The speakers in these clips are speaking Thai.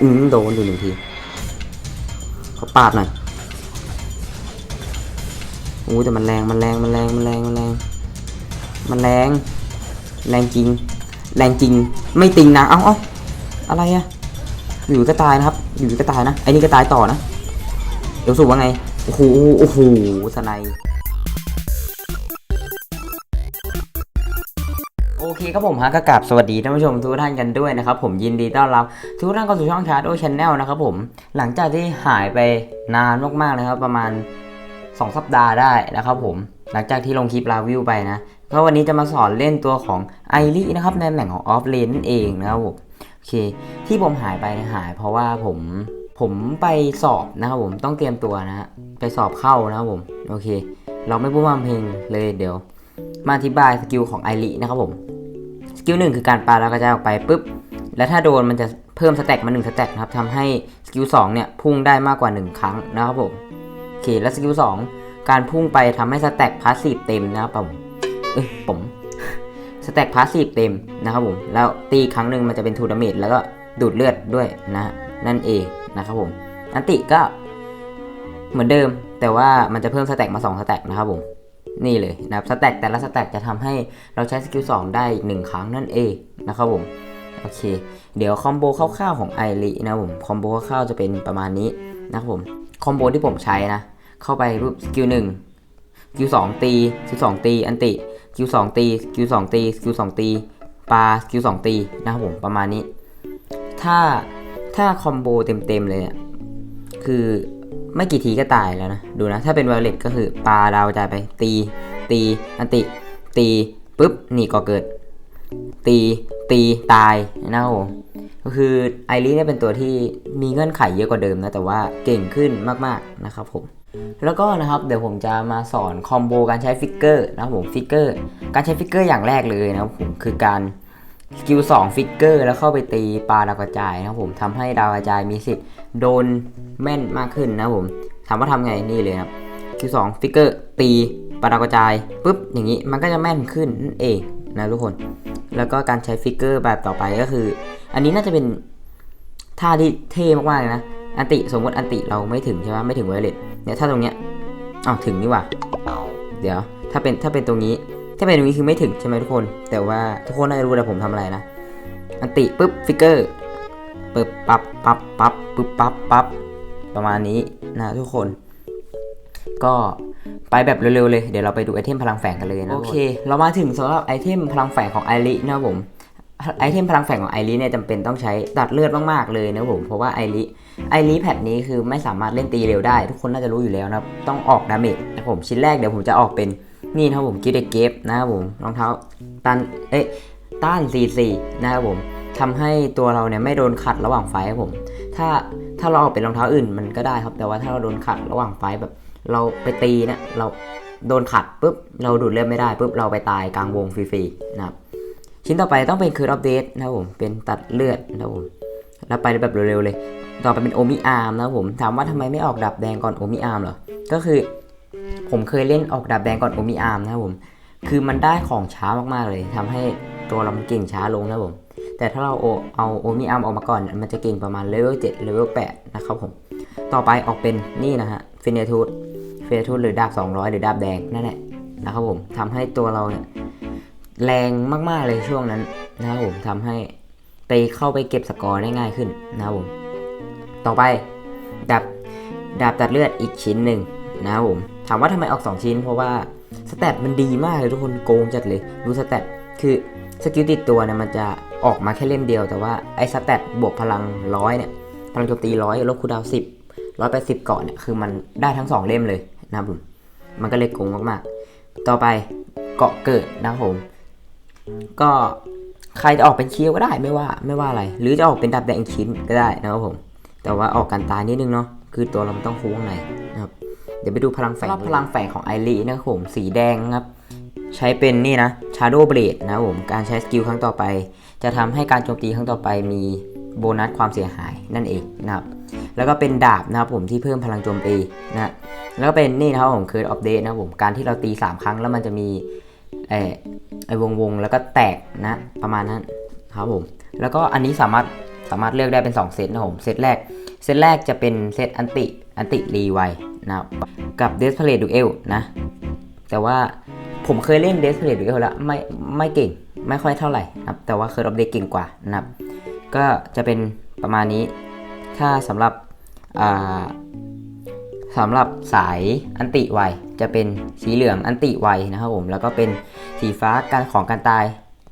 อืมโดนอยู่หนึ่งทีเขาปาดหน่อยโอ้ยแต่มันแรงมันแรงมันแรงมันแรงมันแรงมันแรงแรงจริง แรงจริงไม่ติงนะเอ้าเอ้าอะไรอะอยู่ก็ตายนะครับ อยู่ก็ตายนะไอ้นี่ก็ตายต่อนะเดี๋ยวสูว่าไงโอ้โหโอ้โหสไน เคครับผมฮะก็กราบสวัสดีท่านผู้ชมทุกท่านกันด้วยนะครับผมยินดีต้อนรับทุกท่านเข้าสู่ช่องชาร์โดชแนลนะครับผมหลังจากที่หายไปนานมากๆเลยครับประมาณ 2 สัปดาห์ได้นะครับผมหลังจากที่ลงคลิปลาวิวไปนะก็วันนี้จะมาสอนเล่นตัวของไอรินะครับในตำแหน่งของออฟเลนนั่นเองนะครับผมโอเคที่ผมหายไปหาย เพราะว่าผมผมไปสอบนะครับผมต้องเตรียมตัวนะฮะไปสอบเข้านะครับผมโอเค เราไม่พูดมากเพลงเลยเดี๋ยวมาอธิบายสกิลของไอรินะครับผม กิลหนึ่งคือการปาแล้วกระจายออกไปปุ๊บ แล้วถ้าโดนมันจะเพิ่มสแต็กมา1สแต็กนะครับทำให้สกิล2เนี่ยพุ่งได้มากกว่า 1 ครั้งนะครับผมโอเคแล้วสกิล2การพุ่งไปทำให้สแต็กพาสซีฟเต็มนะครับผมเอ้ยผมสแต็กพาสซีฟเต็มนะครับผมแล้วตีครั้งหนึ่งมันจะเป็นทูดาเมจแล้วก็ดูดเลือดด้วยนะนั่นเองนะครับผมอันติก็เหมือนเดิมแต่ว่ามันจะเพิ่มสแต็กมา2สแต็กนะครับผม นี่เลยนะครับสแต็กแต่ละสแต็กจะทำให้เราใช้สกิล2ได้อีกหนึ่งครั้งนั่นเองนะครับผมโอเค เดี๋ยวคอมโบคร่าวๆของไอรินะครับผมคอมโบคร่าวๆจะเป็นประมาณนี้นะครับผมคอมโบที่ผมใช้นะ เข้าไปปุ๊บสกิลหนึ่งสกิลสองตีสกิลสองตีอันติสกิลสองตีสกิลสองตีสกิลสองตีปลาสกิลสองตีนะครับผมประมาณนี้ ถ้าถ้าคอมโบเต็มๆเลยเนี่ยคือ ไม่กี่ทีก็ตายแล้วนะ ดูนะ ถ้าเป็นไวเลตก็คือปลาดาวจ่ายไป ตี ตีอันติ ตีปุ๊บนี่ก็เกิด ตีตีตายนะครับผมก็คือไอรีเนี่ยเป็นตัวที่มีเงื่อนไขเยอะกว่าเดิมนะ แต่ว่าเก่งขึ้นมากๆนะครับผมแล้วก็นะครับเดี๋ยวผมจะมาสอนคอมโบการใช้ฟิกเกอร์นะครับผมฟิกเกอร์การใช้ฟิกเกอร์อย่างแรกเลยนะครับผมคือการ สกิล2ฟิกเกอร์แล้วเข้าไปตีปลาดาวกระจายนะครับผมทำให้ดาวกระจายมีสิทธิ์โดนแม่นมากขึ้นนะครับผมถามว่าทำไงนี่เลยครับสกิล2ฟิกเกอร์ตีปลาดาวกระจายปุ๊บอย่างนี้มันก็จะแม่นขึ้นนั่นเองนะทุกคน แล้วก็การใช้ฟิกเกอร์แบบต่อไปก็คือ อันนี้น่าจะเป็นท่าที่เท่มากๆเลยนะอันติสมมติอันติเราไม่ถึงใช่ไหมไม่ถึงไวเลตเนี่ยถ้าตรงเนี้ยอ้าวถึงนี่ว่าเดี๋ยวถ้าเป็นถ้าเป็นตรงนี้ ถ้าเป็นตรงนี้คือไม่ถึงใช่ไหมทุกคน แต่ว่าทุกคนน่าจะรู้แต่ผมทำอะไรนะ อันติปุ๊บฟิกเกอร์ปึ๊บปั๊บปั๊บปั๊บปึ๊บปั๊บปั๊บประมาณนี้นะทุกคน ก็ไปแบบเร็วๆเลย เดี๋ยวเราไปดูไอเทมพลังแฝงกันเลยนะโอเค เรามาถึงสำหรับไอเทมพลังแฝงของไอรินะครับผมไอเทมพลังแฝงของไอริเนี่ยจำเป็นต้องใช้ตัดเลือดมากๆเลยนะครับผมเพราะว่าไอริไอรีแพดนี้คือไม่สามารถเล่นตีเร็วได้ ทุกคนน่าจะรู้อยู่แล้วนะครับต้องออกดาเมจนะครับผมชิ้นแรกเดี๋ยวผมจะออกเป็น นี่นะครับผมกิเดเกฟนะครับผมรองเท้าตันเอ๊ะต้าน44นะครับผมทำให้ตัวเราเนี่ยไม่โดนขัดระหว่างไฟครับผม ถ้าถ้าเราออกเป็นรองเท้าอื่นมันก็ได้ครับ แต่ว่าถ้าเราโดนขัดระหว่างไฟแบบ เราไปตีเนี่ยเราโดนขัดปุ๊บเราดูดเลือดไม่ได้ปุ๊บเราไปตายกลางวงฟรีๆนะครับชิ้นต่อไปต้องเป็นคืนอัปเดตนะครับผมเป็นตัดเลือดนะครับผมแล้วไปแบบเร็วๆเลย ต่อไปเป็นโอมิอาร์มนะครับผมถามว่าทำไมไม่ออกดับแดงก่อนโอมิอาร์มเหรอก็คือ ผมเคยเล่นออกดับแดงก่อนโอมิอาร์มนะครับผม คือมันได้ของช้ามากๆเลยทำให้ตัวเรามันเก่งช้าลงนะครับผม แต่ถ้าเราเอาโอมิอาร์มออกมาก่อน มันจะเก่งประมาณเลเวล7เลเวล8นะครับผม ต่อไปออกเป็นนี่นะฮะฟินเนทูดฟินเนทูดหรือดาบ 200 หรือดาบแดงนั่นแหละนะครับผมทำให้ตัวเราเนี่ยแรงมากๆเลยช่วงนั้นนะครับผมทำให้ไปเข้าไปเก็บสกอร์ได้ง่ายขึ้นนะครับผม ต่อไปดาบดาบตัดเลือดอีกชิ้นหนึ่งนะครับผม ถามว่าทำไมออก 2 ชิ้น เพราะว่าสเตตมันดีมากเลยทุกคนโกงจัดเลยดูสเตตคือสกิลติดตัวเนี่ยมันจะออกมาแค่เล่มเดียวแต่ว่าไอ้สเตตบวกพลังร้อยเนี่ยพลังโจมตีร้อยลบคูดาวสิบร้อยแปดสิบเกาะเนี่ยคือมันได้ทั้ง 2 เล่มเลยนะครับผมมันก็เลยโกงมากๆ ต่อไปเกาะเกิดนะครับผมก็ใครจะออกเป็นเคียวก็ได้ไม่ว่าไม่ว่าอะไร หรือจะออกเป็นดาบแดงชิ้นก็ได้นะครับผมแต่ว่าออกกันตายนิดนึงเนาะคือตัวเรามันต้องฟูข้างในนะครับ เดี๋ยวไปดูพลังแฝงพลังแฝงของไอรีนะครับผมสีแดงนะครับ ใช้เป็นนี่นะ Shadow Blade นะครับผมการใช้สกิลครั้งต่อไป จะทำให้การโจมตีครั้งต่อไปมีโบนัสความเสียหายนั่นเองนะครับแล้วก็เป็นดาบนะครับผมที่เพิ่มพลังโจมตีนะแล้วก็เป็นนี่นะครับผมคืออัปเดตนะครับผมการที่เราตี 3 ครั้งแล้วมันจะมีเออไอวงวงๆแล้วก็แตกนะประมาณนั้นครับผมแล้วก็อันนี้สามารถสามารถเลือกได้เป็น 2 เซตนะครับผมเซตแรกเซตแรกจะเป็นเซตอันติ อันติรีไวนะครับกับเดสเพลย์ดูเอลนะ แต่ว่าผมเคยเล่นเดสเพลย์ดูเอลแล้วไม่ไม่เก่งไม่ค่อยเท่าไหร่นะครับแต่ว่าเคยรับเด็กเก่งกว่านะครับ ก็จะเป็นประมาณนี้ ถ้าสำหรับอ่าสำหรับสายอันติไวจะเป็นสีเหลืองอันติไวนะครับผมแล้วก็เป็นสีฟ้าการของการตาย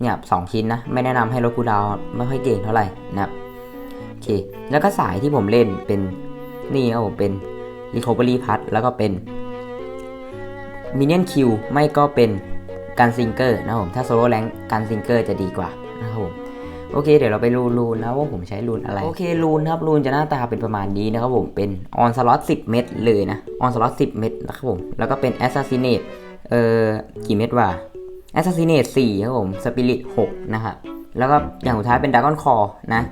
เนี่ยสองชิ้นนะไม่แนะนำให้ลดคูดาวไม่ค่อยเก่งเท่าไหร่นะครับโอเคแล้วก็สายที่ผมเล่นเป็น นี่ครับผมเป็น Recovery p a t แล้วก็เป็น Minion Q ไม่ก็เป็นการซิงเกอร์นะครับผมถ้าโซโล่แรงการซิงเกอร์จะดีกว่านะครับผมโอเคเดี๋ยวเราไปรูนรูนนะว่าผมใช้รูนอะไรโอเครูนครับรูนจะหน้าตาเป็นประมาณนี้นะครับผมเป็นออนสล็อต10เม็ดเลยนะออนสล็อต10เม็ดนะครับผมแล้วก็เป็นแอสซัสซิเนตเอ่อกี่เม็ดวะแอสซัสซิเนต4ครับผมสปิริต6นะครับแล้วก็อย่างสุดท้ายเป็นด r a ก้อนคอนะ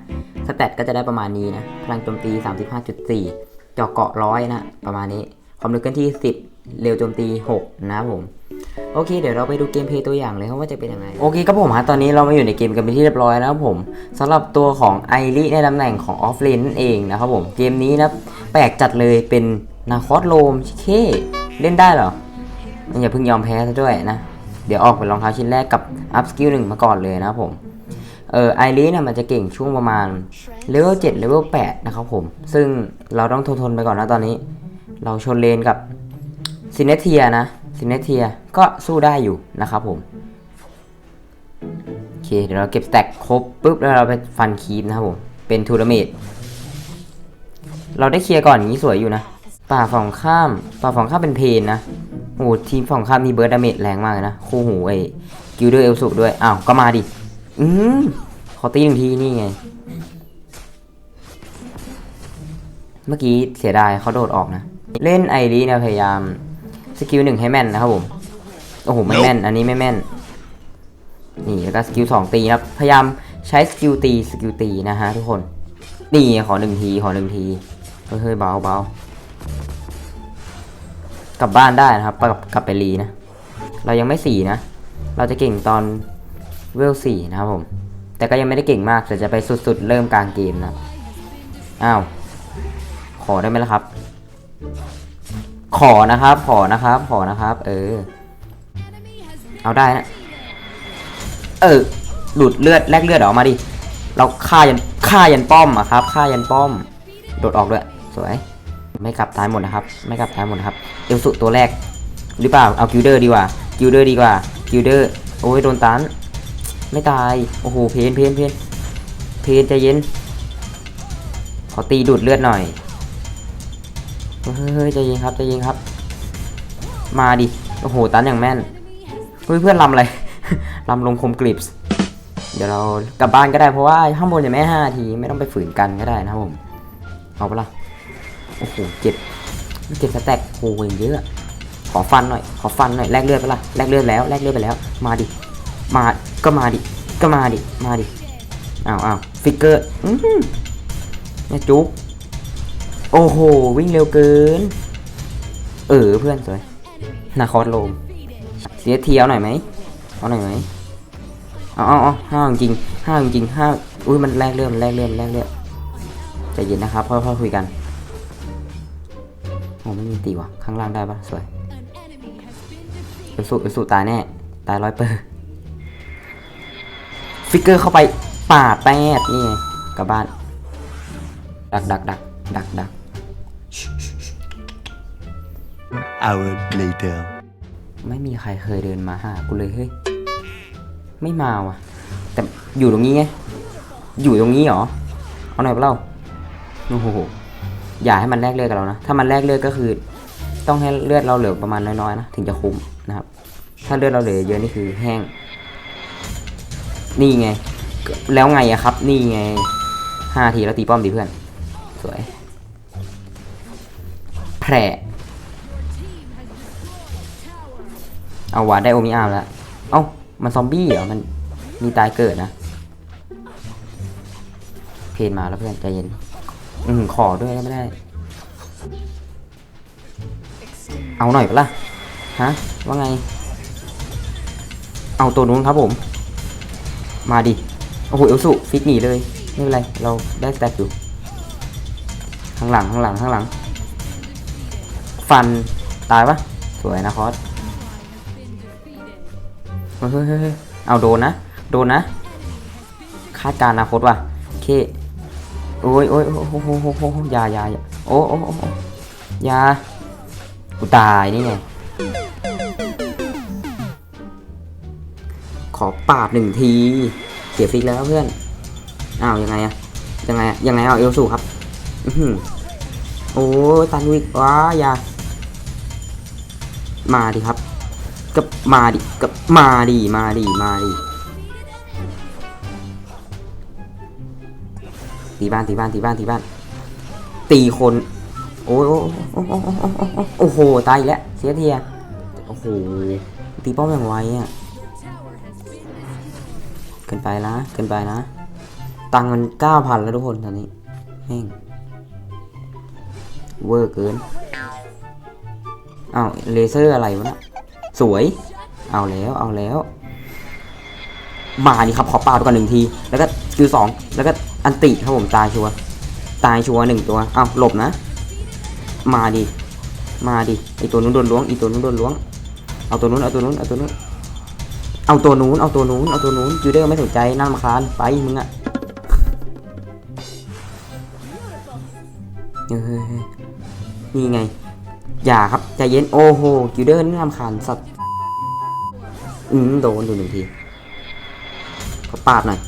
สแตทก็จะได้ประมาณนี้นะพลังโจมตี 35.4 เจาะเกาะร้อยนะ ประมาณนี้ ความเร็วเคลื่อนที่ 10 เร็วโจมตี 6 นะครับผมโอเคเดี๋ยวเราไปดูเกมเพย์ตัวอย่างเลยครับว่าจะเป็นยังไง โอเคครับผมฮะตอนนี้เรามาอยู่ในเกมกันเป็นที่เรียบร้อยแล้วครับผมสำหรับตัวของไอริในตำแหน่งของออฟเลนนั่นเองนะครับผมเกมนี้นะแปลกจัดเลยเป็นนาคอสโลมชิเคเล่นได้เหรออย่าเพิ่งยอมแพ้ซะด้วยนะ เดี๋ยวออกเป็นรองเท้าชิ้นแรกกับอัพสกิลหนึ่งมาก่อนเลยนะครับผม เออไอริเนี่ยมันจะเก่งช่วงประมาณเลเวล7เลเวล8นะครับผม ซึ่งเราต้องทนทนไปก่อนนะตอนนี้ เราชนเลนกับซินเนเทียนะซินเนเทียก็สู้ได้อยู่นะครับผมโอเคเดี๋ยวเราเก็บสแต็กครบปุ๊บแล้วเราไปฟันคีปนะครับผมเป็นทูร์เมตเราได้เคลียร์ก่อนอย่างนี้สวยอยู่นะ ป่าฝั่งข้ามป่าฝั่งข้ามเป็นเพนนะโอ้ทีมฝั่งข้ามมีเบิร์ดดาเมจแรงมากเลยนะคู่หูไอ้กิลเดอร์เอลสุด้วยอ้าวก็มาดิ อืมขอตีหนึ่งทีนี่ไง เมื่อกี้เสียดายเขาโดดออกนะ เล่นไอรีเนี่ยพยายามสกิลหนึ่งให้แม่นนะครับผม โอ้โหไม่แม่น อันนี้ไม่แม่น นี่แล้วก็สกิลสองตีนะครับ พยายามใช้สกิลตีสกิลตีนะฮะทุกคน นี่ขอหนึ่งทีขอหนึ่งที เฮ้ยเฮ้ยเบาเบากลับบ้านได้นะครับกลับกลับไปรีนะ เรายังไม่สี่นะ เราจะเก่งตอน เวลสี่นะครับผม แต่ก็ยังไม่ได้เก่งมากแต่จะไปสุดๆ เริ่มกลางเกมนะอ้าวขอได้ไหมล่ะครับ ขอนะครับ ขอนะครับ ขอนะครับ เออ เอาได้นะ เออ หลุดเลือดแลกเลือดออกมาดิ เราฆ่ายันฆ่ายันป้อมอะครับฆ่ายันป้อม โดดออกด้วย สวย ไม่กลับตายหมดนะครับ ไม่กลับตายหมดนะครับเอลสุตัวแรก หรือเปล่า เอากิลเดอร์ดีกว่า กิลเดอร์ดีกว่า กิลเดอร์ โอ้ยโดนตัน ไม่ตาย โอ้โห เพนเพนเพนเพนใจเย็น ขอตีดูดเลือดหน่อย เฮ้ยใจเย็นครับใจเย็นครับ มาดิ โอ้โห ตันอย่างแม่น เฮ้ยเพื่อนลำอะไร ลำลงคมกริบส์เดี๋ยวเรากลับบ้านก็ได้เพราะว่าข้างบนจะไม่ห้าทีไม่ต้องไปฝืนกันก็ได้นะครับผม เอาปะล่ะ โอ้โห เจ็บ เจ็บสแต็กโอ้ยเยอะ ขอฟันหน่อย ขอฟันหน่อย แลกเลือดปะล่ะ แลกเลือดแล้ว แลกเลือดไปแล้ว มาดิ มา ก็มาดิ ก็มาดิ มาดิ อ้าวอ้าวฟิกเกอร์อือหือเนี่ยจุ๊บ โอ้โห วิ่งเร็วเกิน เออเพื่อนสวย นาคอสโลม เสียเทียวหน่อยไหมเอาหน่อยไหมเอาเอาเอาห้าจริงห้าจริงห้าอุ้ยมันแลกเรื่มแลกเรื่องแลกเรื่องใจเย็นนะครับค่อยๆคุยกันโอ้ไม่มีตีว่ะ ข้างล่างได้ปะสวยเอลสุเอลสุตายแน่ ตายร้อยเปอร์ ฟิกเกอร์เข้าไปปาดแปดนี่ไงกลับบ้าน ดักดักดักดักดัก hour later. ไม่มีใครเคยเดินมาหากูเลยเฮ้ย ไม่มาว่ะ แต่อยู่ตรงนี้ไง อยู่ตรงนี้เหรอ เอาหน่อยเปล่าโอ้โห อย่าให้มันแลกเลือดกับเรานะ ถ้ามันแลกเลือดก็คือ ต้องให้เลือดเราเหลือประมาณน้อยๆนะ ถึงจะคุ้มนะครับ ถ้าเลือดเราเหลือเยอะนี่คือแห้ง นี่ไง แล้วไงอะครับ นี่ไงห้าทีแล้วตีป้อมดีเพื่อน สวย แผลเอาวะได้โอมิอาร์แล้ว เอ้า มันซอมบี้เหรอ มันมีตายเกิดนะ เพนมาแล้วเพื่อน ใจเย็น อืมขอด้วยได้ไม่ได้ เอาหน่อยปะล่ะ ฮะ ว่าไง เอาตัวนู้นครับผม มาดิ โอ้โหเอลสุฟิกหนีเลย ไม่เป็นไร เราได้สแต็กอยู่ ข้างหลังข้างหลังข้างหลัง ฟันตายปะสวยนะคอสเฮ้ยเฮ้ยเฮ้ยเอาโดนนะ โดนนะ คาดการณ์อนาคตว่ะโอเคโอ้ยโอ้ยโอ้โหโอ้โหโอ้โหยายายโอ้โอ้โอ้ยากูตายนี่ไง ขอปาดหนึ่งทีเสียฟิกแล้วเพื่อนอ้าวยังไงอะยังไงอะยังไงเอาเอลสูครับอือโอ้ตันวิกว้ายามาดิครับกับมาดิกับมาดิมาดิมาดิตีบ้านตีบ้านตีบ้านตีบ้าน ตีคน โอ้โโอ้โหตายแล้วเสียเทียโอ้โหตีป้อมอย่างไวอะ นไปนะ เกินไปนะ ตังมันเก้าพันแล้วทุกคนตอนนี้แม่งเวอร์เกินอ้าวเลเซอร์อะไรวะนะสวย เอาแล้วเอาแล้ว มาดิครับขอปาดก่อนหนึ่งที แล้วก็คิวสองแล้วก็อันติครับผมตายชัวตายชัวหนึ่งตัวอ้าวหลบนะ มาดิมาดิไอตัวนู้นโดนล้วงอีตัวนู้นโดนล้วง เอาตัวนู้นเอาตัวนู้นเอาตัวนู้น เอาตัวนู้น เอาตัวนู้น เอาตัวนู้นยูเดอร์ไม่สนใจน่ารำคาญไปมึงอะเฮ้ยนี่ไง อย่าครับใจเย็นโอ้โหยูเดอร์น่ารำคาญสัตว์อืมโดนอยู่หนึ่งทีขอปาดหน่อย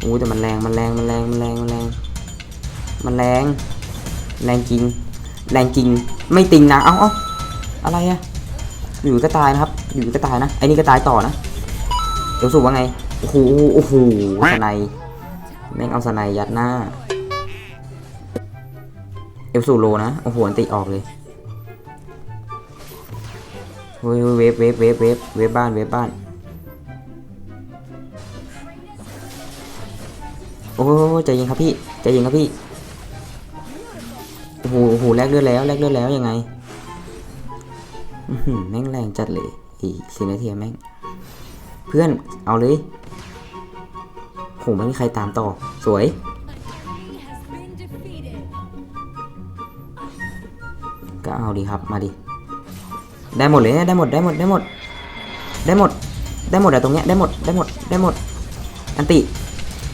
โอ้ยแต่มันแรงมันแรงมันแรงมันแรงมันแรงมันแรง แรงจริง แรงจริง ไม่ติงนะ เอ้าเอ้าอะไรอะ อยู่ก็ตายนะครับ อยู่ก็ตายนะ ไอ้นี่ก็ตายต่อนะเดี๋ยวสูว่าไง โอ้โห โอ้โหสไนแม่งเอาสไนยัดหน้า เอลสูโลนะ โอ้โหอันติออกเลยเฮ้ยเวฟเวฟเวฟเวฟเวฟบ้านเวฟบ้าน โอ้ใจเย็นครับพี่ ใจเย็นครับพี่ โอ้โห โอ้โห แลกเลือดแล้ว แลกเลือดแล้วยังไง แม่งแรงจัดเลยอีซีนาเทียแม่ง เพื่อนเอาเลยโหไม่มีใครตามต่อ สวย ก็เอาดีครับ มาดิ ได้หมดเลย ได้หมด ได้หมด ได้หมด ได้หมด ได้หมดอะตรงเนี้ย ได้หมด ได้หมด ได้หมด อันติ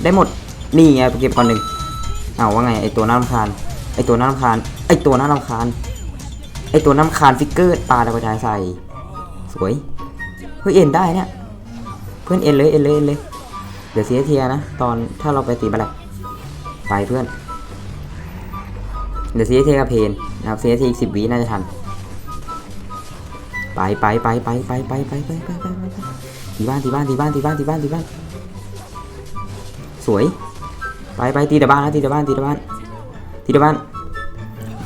ได้หมด นี่ไงเก็บก่อนหนึ่ง เอาว่าไง ไอตัวน่ารำคาญ ไอตัวน่ารำคาญ ไอตัวน่ารำคาญ อตัวน้ำคาญฟิกเกอร์ปลาดาวกระจายใส่ สวย เฮ้ยเอ็นได้เนี่ย เพื่อนเอ็นเลยเอ็นเลยเอ็นเลย เดี๋ยวเสียเทียนะ ตอนถ้าเราไปตีบัลแลกไปเพื่อน เดี๋ยวเสียเทียกับเพนนะครับเสียเทียอีกสิบวิน่าจะทันไปไปไปไปไปไปไปไปไปไปไปไปตีบ้านตีบ้านตีบ้านตีบ้านตีบ้านตีบ้าน สวย ไปไปตีแต่บ้านนะตีแต่บ้านตีแต่บ้านตีแต่บ้าน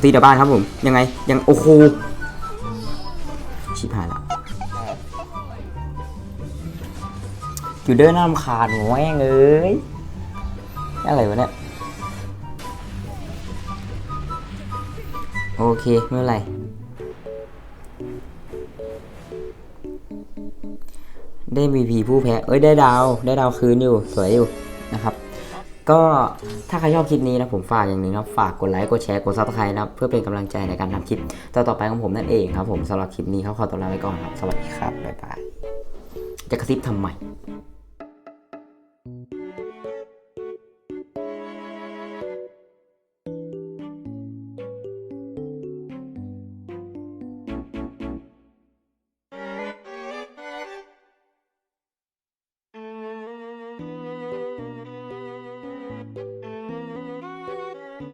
ตีแต่บ้านครับผม ยังไง ยังโอ้โหชิบหายละอยู่เดินน้ำขาดหัวแม่เอ้ยอะไรวะเนี่ยโอเค ไม่เป็นไร ได้ MVP ผู้แพ้ เอ้ย ได้ดาว ได้ดาวคืนอยู่ สวยอยู่นะครับ ก็ถ้าใครชอบคลิปนี้นะผมฝากอย่างหนึ่งนะครับฝากกดไลค์กดแชร์กดซับสไครต์นะเพื่อเป็นกำลังใจในการทำคลิปต่อๆไปของผมนั่นเองครับผมสำหรับคลิปนี้เขาขอตัวลาไปก่อนครับ สวัสดีครับบ๊ายบายจะกระซิบทำไม